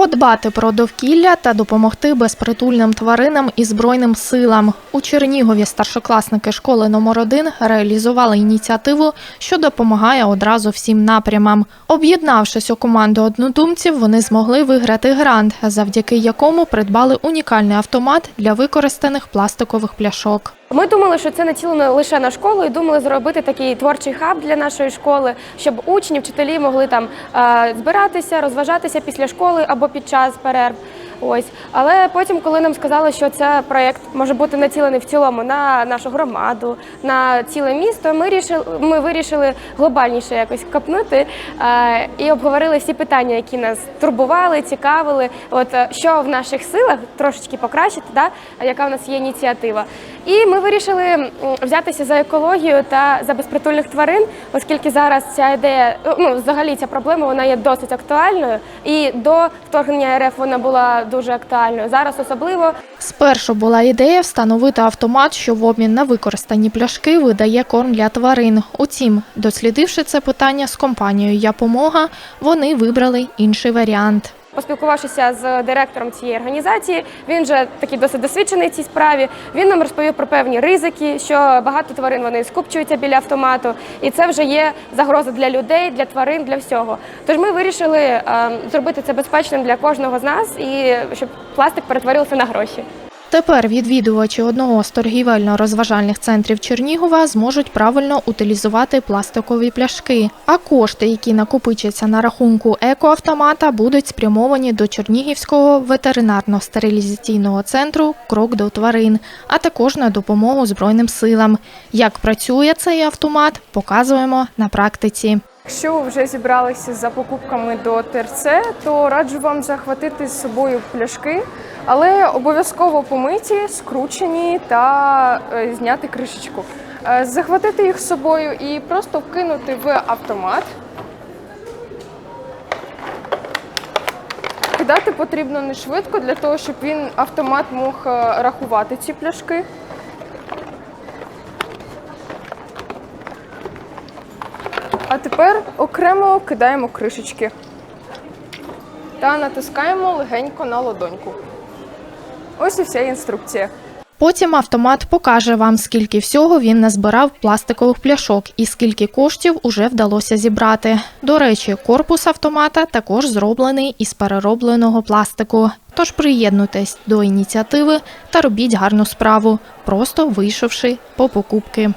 Подбати про довкілля та допомогти безпритульним тваринам і збройним силам у Чернігові старшокласники школи номер 1 реалізували ініціативу, що допомагає одразу всім напрямам. Об'єднавшись у команду однодумців, вони змогли виграти грант, завдяки якому придбали унікальний автомат для використаних пластикових пляшок. Ми думали, що це націлено лише на школу, і думали зробити такий творчий хаб для нашої школи, щоб учні, вчителі могли там е, збиратися, розважатися після школи або під час перерв. Ось, але потім, коли нам сказали, що це проєкт може бути націлений в цілому на нашу громаду, на ціле місто, ми рішили, ми вирішили глобальніше якось копнути е, і обговорили всі питання, які нас турбували, цікавили. От е, що в наших силах трошечки покращити, да, яка в нас є ініціатива. І ми вирішили взятися за екологію та за безпритульних тварин, оскільки зараз ця ідея, ну взагалі ця проблема вона є досить актуальною. І до вторгнення РФ вона була дуже актуальною. Зараз особливо Спершу була ідея встановити автомат, що в обмін на використані пляшки видає корм для тварин. Утім, дослідивши це питання з компанією Япомога, вони вибрали інший варіант. Поспілкувавшися з директором цієї організації, він вже такий досить досвідчений в цій справі. Він нам розповів про певні ризики, що багато тварин вони скупчуються біля автомату, і це вже є загроза для людей, для тварин, для всього. Тож ми вирішили е, зробити це безпечним для кожного з нас і щоб пластик перетворився на гроші. Тепер відвідувачі одного з торгівельно-розважальних центрів Чернігова зможуть правильно утилізувати пластикові пляшки. А кошти, які накопичаться на рахунку екоавтомата, будуть спрямовані до Чернігівського ветеринарно-стерилізаційного центру Крок до тварин, а також на допомогу Збройним силам. Як працює цей автомат, показуємо на практиці. Якщо ви вже зібралися за покупками до ТРЦ, то раджу вам захватити з собою пляшки, але обов'язково помиті, скручені та е, зняти кришечку. Е, Захватити їх з собою і просто вкинути в автомат. Кидати потрібно не швидко для того, щоб він автомат мог е, рахувати ці пляшки. А тепер окремо кидаємо кришечки та натискаємо легенько на ладоньку. Ось і вся інструкція. Потім автомат покаже вам, скільки всього він назбирав пластикових пляшок і скільки коштів уже вдалося зібрати. До речі, корпус автомата також зроблений із переробленого пластику. Тож приєднуйтесь до ініціативи та робіть гарну справу, просто вийшовши по покупки.